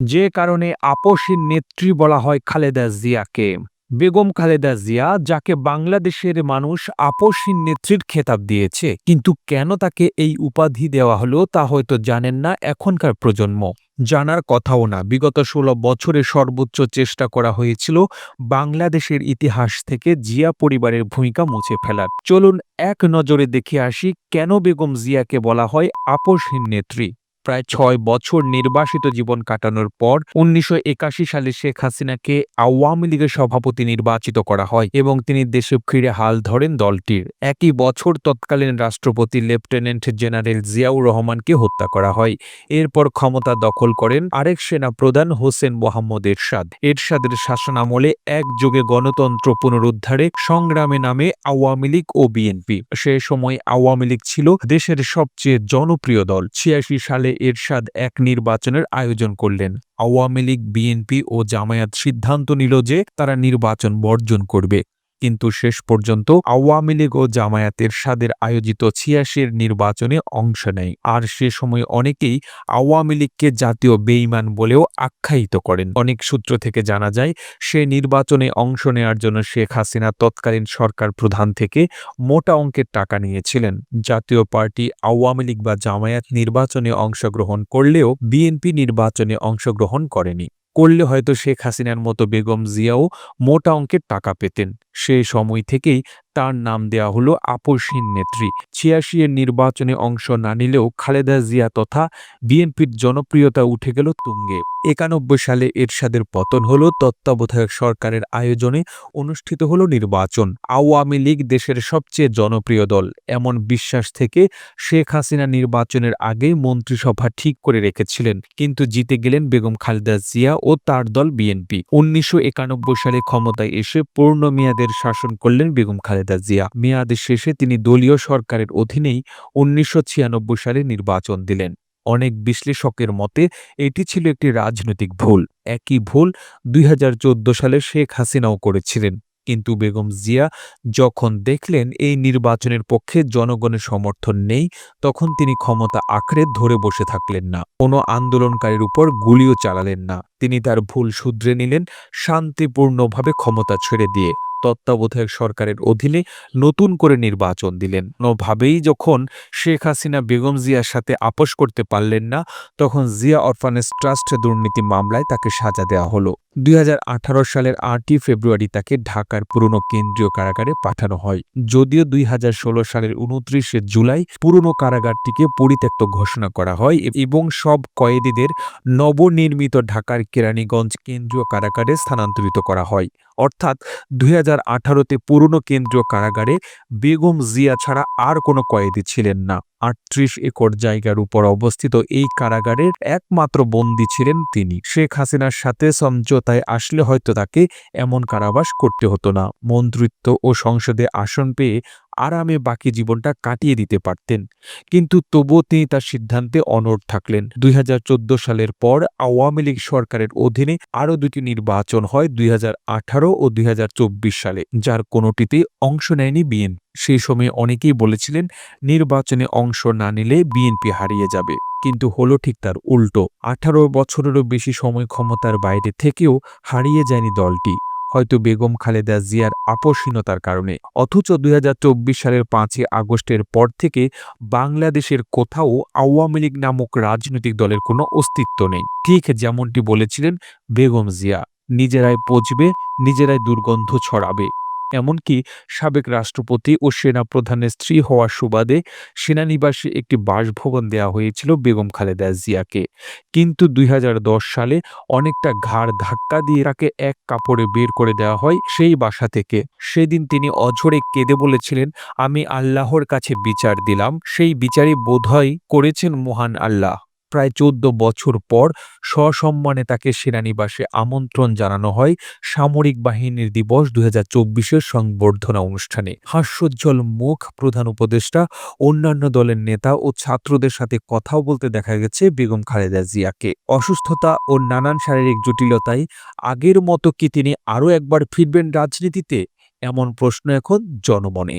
যে কারণে আপোষের নেত্রী বলা হয় খালেদা জিয়াকে। বেগম খালেদা জিয়া, যাকে বাংলাদেশের মানুষ আপোষহীন নেত্রীর খেতাব দিয়েছে, কিন্তু কেন তাকে এই উপাধি দেওয়া হলো তা হয়তো জানেন না এখনকার প্রজন্ম। জানার কথাও না। বিগত ষোলো বছরে সর্বোচ্চ চেষ্টা করা হয়েছিল বাংলাদেশের ইতিহাস থেকে জিয়া পরিবারের ভূমিকা মুছে ফেলার। চলুন এক নজরে দেখে আসি কেন বেগম জিয়াকে বলা হয় আপোষহীন নেত্রী। প্রায় ছয় বছর নির্বাসিত জীবন কাটানোর পর উনিশশো একাশি সালে শেখ হাসিনাকে আওয়ামী লীগের সভাপতি নির্বাচিত করা হয় এবং তিনি দেশে ফিরে হাল ধরেন দলটির। একই বছর তৎকালীন রাষ্ট্রপতি লেফটেন্যান্ট জেনারেল জিয়াউর রহমানকে হত্যা করা হয়। এরপর ক্ষমতা দখল করেন আরেক সেনা প্রধান হোসেন মোহাম্মদ এরশাদ। এরশাদের শাসনামলে একযোগে গণতন্ত্র পুনরুদ্ধারে সংগ্রামে নামে আওয়ামী লীগ ও বিএনপি। সে সময় আওয়ামী লীগ ছিল দেশের সবচেয়ে জনপ্রিয় দল। ছিয়াশি সালে এরশাদ এক নির্বাচনের আয়োজন করলেন। আওয়ামী লীগ, বিএনপি ও জামায়াত সিদ্ধান্ত নিল যে তারা নির্বাচন বর্জন করবে। কিন্তু শেষ পর্যন্ত আওয়ামী লীগ ও জামায়াতের সাদের আয়োজিত ছিয়াশির নির্বাচনে অংশ নেয়। আর সে সময় অনেকেই আওয়ামী লীগকে জাতীয় বেইমান বলেও আখ্যায়িত করেন। অনেক সূত্র থেকে জানা যায়, সে নির্বাচনে অংশ নেয়ার জন্য শেখ হাসিনা তৎকালীন সরকার প্রধান থেকে মোটা অঙ্কের টাকা নিয়েছিলেন। জাতীয় পার্টি, আওয়ামী লীগ বা জামায়াত নির্বাচনে অংশগ্রহণ করলেও বিএনপি নির্বাচনে অংশগ্রহণ করেনি। করলে হয়তো শেখ হাসিনার মতো বেগম জিয়াও মোটা অঙ্কের টাকা পেতেন। সেই সময় থেকেই তার নাম দেয়া হলো আপসহীন নেত্রী। ছিয়াশি এর নির্বাচনে অংশ না নিলেও খালেদা জিয়া তথা বিএনপির জনপ্রিয়তা উঠে গেল তুঙ্গে। একানব্বই সালে এরশাদের পতন হল তত্ত্বাবধায়ক সরকারের আয়োজনে অনুষ্ঠিত হল নির্বাচন। আওয়ামী লীগ দেশের সবচেয়ে জনপ্রিয় দল। এমন বিশ্বাস থেকে শেখ হাসিনা নির্বাচনের আগেই মন্ত্রিসভা ঠিক করে রেখেছিলেন, কিন্তু জিতে গেলেন বেগম খালেদা জিয়া ও তার দল বিএনপি। উনিশশো একানব্বই সালে ক্ষমতায় এসে পূর্ণ মেয়াদের শাসন করলেন বেগম খালেদা জিয়া। মেয়াদের শেষে তিনি দলীয় সরকারের অধীনেই উনিশশো সালে নির্বাচন দিলেন। অনেক বিশ্লেষকের মতে, এটি ছিল একটি রাজনৈতিক ভুল। একই ভুল দুই হাজার চোদ্দ সালে শেখ হাসিনাও করেছিলেন। কিন্তু বেগম জিয়া যখন দেখলেন এই নির্বাচনের পক্ষে জনগণের সমর্থন নেই, তখন তিনি ক্ষমতা আঁকড়ে ধরে বসে থাকলেন না। কোনো আন্দোলনকারীর উপর গুলিও চালালেন না। তিনি তার ভুল শুধরে নিলেন শান্তিপূর্ণভাবে ক্ষমতা ছেড়ে দিয়ে। তত্ত্বাবধায়ক সরকারের অধীনে নতুন করে নির্বাচন দিলেন। কোনোভাবেই যখন শেখ হাসিনা, বেগম জিয়ার সাথে আপোষ করতে পারলেন না, তখন জিয়া অরফানেজ ট্রাস্ট দুর্নীতি মামলায় তাকে সাজা দেওয়া হলো। দুই হাজার আঠারো সালের আটই ফেব্রুয়ারি তাকে ঢাকার পুরনো কেন্দ্রীয় কারাগারে পাঠানো হয়। যদিও দুই হাজার ষোলো সালের উনত্রিশে জুলাই পুরনো কারাগারটিকে পরিত্যক্ত ঘোষণা করা হয় এবং সব কয়েদিদের নবনির্মিত ঢাকার কেরানীগঞ্জ কেন্দ্রীয় কারাগারে স্থানান্তরিত করা হয়। অর্থাৎ দুই হাজার আঠারোতে পুরনো কেন্দ্রীয় কারাগারে বেগম জিয়া ছাড়া আর কোনো কয়েদি ছিলেন না। আটত্রিশ একর জায়গার উপর অবস্থিত এই কারাগারের একমাত্র বন্দী ছিলেন তিনি। শেখ হাসিনার সাথে সমঝোতায় আসলে হয়তো তাকে এমন কারাবাস করতে হতো না। মন্ত্রিত্ব ও সংসদে আসন পেয়ে আরামে বাকি জীবনটা কাটিয়ে দিতে পারতেন। কিন্তু তবুও তিনি তার সিদ্ধান্তে অনড় থাকলেন। দুই হাজার চোদ্দ সালের পর আওয়ামী লীগ সরকারের অধীনে আরও দুটি নির্বাচন হয় দুই হাজার আঠারো ও দুই হাজার চব্বিশ সালে, যার কোনোটিতেই অংশ নেয়নি বিএন। সেই সময় অনেকেই বলেছিলেন, নির্বাচনে অংশ না নিলে বিএনপি হারিয়ে যাবে। কিন্তু হলো ঠিক তার উল্টো। আঠারো বছরেরও বেশি সময় ক্ষমতার বাইরে থেকেও হারিয়ে যায়নি দলটি। হয়তো বেগম খালেদা জিয়ার আপসীনতার কারণে। অথচ দুই হাজার চব্বিশ সালের পাঁচই আগস্টের পর থেকে বাংলাদেশের কোথাও আওয়ামী লীগ নামক রাজনৈতিক দলের কোনো অস্তিত্ব নেই। ঠিক যেমনটি বলেছিলেন বেগম জিয়া, নিজেরাই পচবে, নিজেরাই দুর্গন্ধ ছড়াবে। এমনকি সাবেক রাষ্ট্রপতি ও সেনাপ্রধানের স্ত্রী হওয়ার সুবাদে সেনানিবাসে একটি বাসভবন দেওয়া হয়েছিল বেগম খালেদা জিয়াকে। কিন্তু দুই হাজার দশ সালে অনেকটা ঘাড় ধাক্কা দিয়ে তাকে এক কাপড়ে বের করে দেওয়া হয় সেই বাসা থেকে। সেদিন তিনি অঝরে কেঁদে বলেছিলেন, আমি আল্লাহর কাছে বিচার দিলাম। সেই বিচারে বোধহয় করেছেন মহান আল্লাহ। প্রায় চোদ্দ বছর পর সসম্মানে তাকে সেনানিবাসে আমন্ত্রণ জানানো হয় সামরিক বাহিনীর দিবস দুই হাজার সংবর্ধনা অনুষ্ঠানে। হাস্যোজ্জ্বল মুখ প্রধান উপদেষ্টা, অন্যান্য দলের নেতা ও ছাত্রদের সাথে কথাও বলতে দেখা গেছে বেগম খালেদা জিয়াকে। অসুস্থতা ও নানান শারীরিক জটিলতায় আগের মতো কি তিনি আরও একবার ফিরবেন রাজনীতিতে? এমন প্রশ্ন এখন জনমনে।